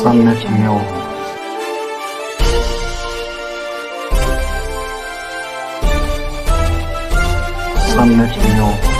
सम्यक न्यूज सम्यक न्यूज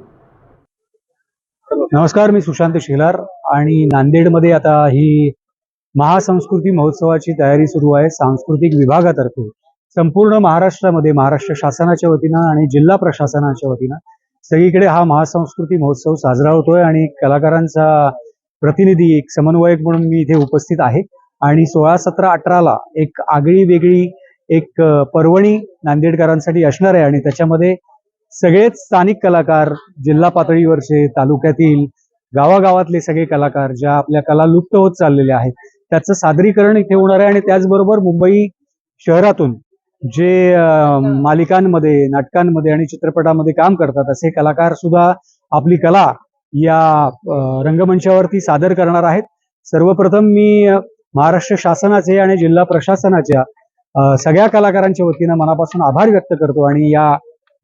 नमस्कार मी सुशांत शेलार आणि नांदेडमध्ये आता ही महासंस्कृती महोत्सवाची तयारी सुरू आहे. सांस्कृतिक विभागातर्फे संपूर्ण महाराष्ट्रामध्ये महाराष्ट्र शासनाच्या वतीनं आणि जिल्हा प्रशासनाच्या वतीनं सगळीकडे हा महासंस्कृती महोत्सव साजरा होतोय आणि कलाकारांचा प्रतिनिधी एक समन्वयक म्हणून मी इथे उपस्थित आहे. आणि सोळा सतरा अठराला एक आगळी वेगळी एक पर्वणी नांदेडकरांसाठी असणार आहे आणि त्याच्यामध्ये सगळेच स्थानिक कलाकार जिल्हा पातळीवरचे तालुक्यातील गावागावातले सगळे कलाकार ज्या आपल्या कला लुप्त होत चाललेल्या आहेत त्याचं सादरीकरण इथे होणार आहे आणि त्याचबरोबर मुंबई शहरातून जे मालिकांमध्ये नाटकांमध्ये आणि चित्रपटामध्ये काम करतात असे कलाकार सुद्धा आपली कला या रंगमंचावरती सादर करणार आहेत. सर्वप्रथम मी महाराष्ट्र शासनाचे आणि जिल्हा प्रशासनाच्या सगळ्या कलाकारांच्या वतीनं मनापासून आभार व्यक्त करतो आणि या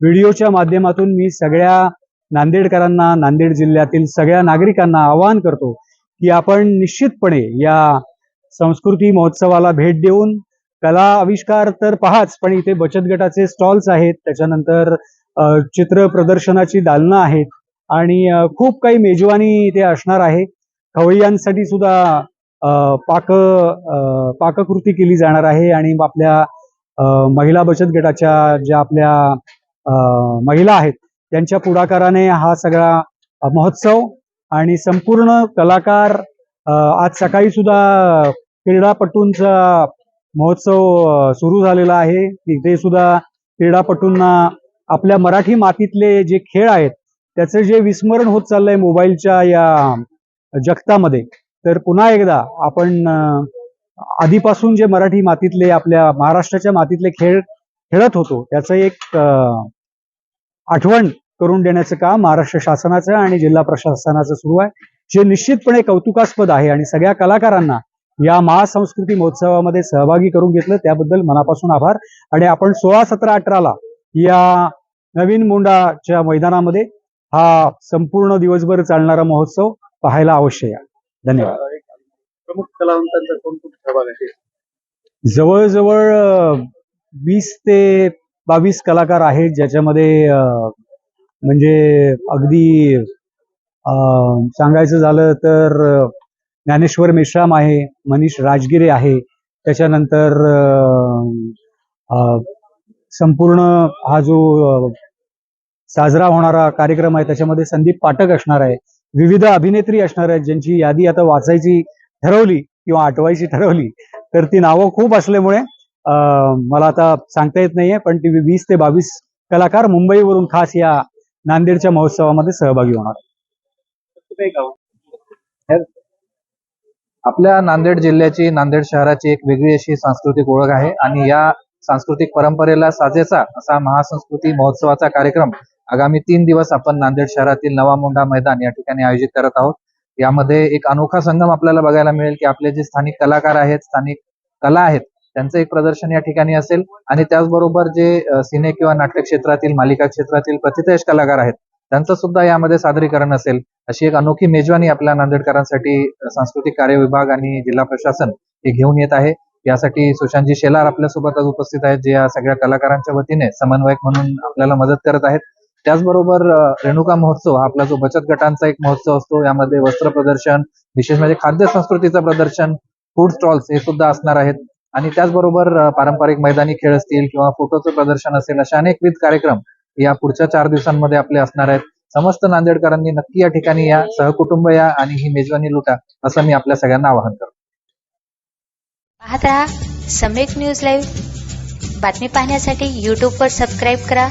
व्हिडिओच्या माध्यमातून मी सगळ्या नांदेडकरांना नांदेड जिल्ह्यातील सगळ्या नागरिकांना आवाहन करतो की आपण निश्चितपणे या संस्कृती महोत्सवाला भेट देऊन कला आविष्कार तर पहाच पण इथे बचत गटाचे स्टॉल्स आहेत त्याच्यानंतर चित्र प्रदर्शनाची दालनं आहेत आणि खूप काही मेजवानी इथे असणार आहे. खवय्यांसाठी सुद्धा पाक पाककृती केली जाणार आहे आणि आपल्या महिला बचत गटाच्या ज्या आपल्या महिला आहेत. त्यांच्या पुढाकाराने हा सगळा महोत्सव आणि संपूर्ण कलाकार आज सकाळी सुद्धा क्रीडापटूंचा महोत्सव सुरू झालेला आहे. तिथे सुद्धा क्रीडापटूंना आपल्या मराठी मातीतले जे खेळ आहेत त्याचं जे विस्मरण होत चाललंय मोबाईलच्या या जगतामध्ये तर पुन्हा एकदा आपण आधीपासून जे मराठी मातीतले आपल्या महाराष्ट्राच्या मातीतले खेळ खेळत होतो त्याचं एक आठवण करून देण्याचं काम महाराष्ट्र शासनाचं आणि जिल्हा प्रशासनाचं सुरू आहे. जे निश्चितपणे कौतुकास्पद आहे आणि सगळ्या कलाकारांना या महासंस्कृती महोत्सवामध्ये सहभागी करून घेतलं त्याबद्दल मनापासून आभार. आणि आपण सोळा सतरा अठराला या नवीन मुंडाच्या मैदानामध्ये हा संपूर्ण दिवसभर चालणारा महोत्सव पाहायला अवश्य या. धन्यवाद. प्रमुख कलावंतांचा कोण कोण सहभाग आहे? जवळजवळ वीस ते बावीस कलाकार आहेत ज्याच्यामध्ये म्हणजे अगदी सांगायचं झालं तर ज्ञानेश्वर मेश्राम आहे मनीष राजगिरे आहे. त्याच्यानंतर संपूर्ण हा जो साजरा होणारा कार्यक्रम आहे त्याच्यामध्ये संदीप पाठक असणार आहे. विविध अभिनेत्री असणार आहेत ज्यांची यादी आता वाचायची ठरवली किंवा आठवायची ठरवली तर ती नावं खूप असल्यामुळे मला आता सांगता येत नाहीये पण ती वीस ते बावीस कलाकार मुंबईवरून खास या नांदेडच्या महोत्सवामध्ये सहभागी होणार आपल्या नांदेड जिल्ह्याची नांदेड शहराची एक वेगळी अशी सांस्कृतिक ओळख आहे आणि या सांस्कृतिक परंपरेला साजेसा असा महासंस्कृती महोत्सवाचा कार्यक्रम आगामी तीन दिवस आपण नांदेड शहरातील नवा मुंडा मैदान या ठिकाणी आयोजित करत आहोत. यामध्ये एक अनोखा संगम आपल्याला बघायला मिळेल की आपले जे स्थानिक कलाकार आहेत स्थानिक कला आहेत त्यांचं एक प्रदर्शन या ठिकाणी असेल. आणि त्याचबरोबर जे सिने किंवा नाट्य क्षेत्रातील मालिका क्षेत्रातील प्रतिथयश कलाकार आहेत त्यांचं सुद्धा यामध्ये सादरीकरण असेल. अशी एक अनोखी मेजवानी आपल्या नांदेडकरांसाठी सांस्कृतिक कार्य विभाग आणि जिल्हा प्रशासन हे घेऊन येत आहे. यासाठी सुशांतजी शेलार आपल्यासोबत आज उपस्थित आहेत जे या सगळ्या कलाकारांच्या वतीने समन्वयक म्हणून आपल्याला मदत करत आहेत. त्याचबरोबर रेणुका महोत्सव हा आपला जो बचत गटांचा एक महोत्सव असतो यामध्ये वस्त्र प्रदर्शन विशेष म्हणजे खाद्य संस्कृतीचं प्रदर्शन फूड स्टॉल्स हे सुद्धा असणार आहेत. आणि त्याचबरोबर पारंपरिक मैदानी खेळ असतील किंवा फोटोचं प्रदर्शन असेल असे अनेकविध कार्यक्रम या पुढच्या चार दिवसांमध्ये आपले असणार आहेत. समस्त नांदेडकरांनी नक्की या ठिकाणी या सहकुटुंब या आणि ही मेजवानी लुटा असं मी आपल्या सगळ्यांना आवाहन करतो. पाहत रहा सम्यक न्यूज लाईव्ह बातमी पाहण्यासाठी यूट्यूबवर सबस्क्राईब करा.